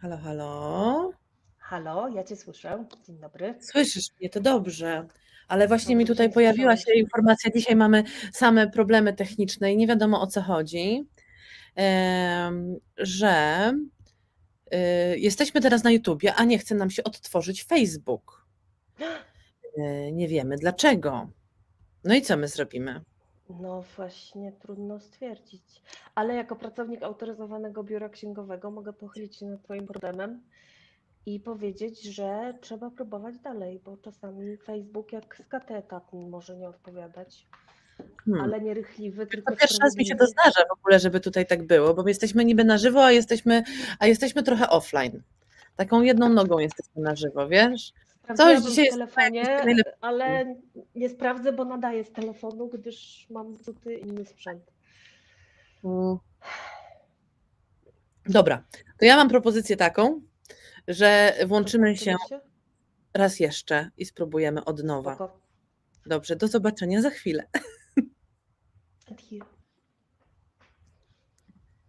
Halo, halo. Halo, ja cię słyszę. Dzień dobry. Słyszysz mnie, to dobrze. Ale właśnie mi Dobrze, tutaj pojawiła się informacja, dzisiaj mamy same problemy techniczne i nie wiadomo o co chodzi, em, że y, jesteśmy teraz na YouTubie, a nie chce nam się odtworzyć Facebook. Y, Nie wiemy dlaczego. No i co my zrobimy? No właśnie, trudno stwierdzić. Ale jako pracownik autoryzowanego biura księgowego mogę pochylić się nad Twoim problemem i powiedzieć, że trzeba próbować dalej, bo czasami Facebook jak z kateta może nie odpowiadać, Hmm. ale nie rychliwy, To tylko pierwszy raz mi się to zdarza w ogóle, żeby tutaj tak było, bo my jesteśmy niby na żywo, a jesteśmy, a jesteśmy trochę offline. Taką jedną nogą jesteśmy na żywo, wiesz? Sprawdziłabym dzisiaj w jest telefonie, najlepszy- ale nie sprawdzę, bo nadaję z telefonu, gdyż mam cuty inny sprzęt. Dobra, to ja mam propozycję taką, że włączymy się raz jeszcze i spróbujemy od nowa. Dobrze, do zobaczenia za chwilę. Adieu.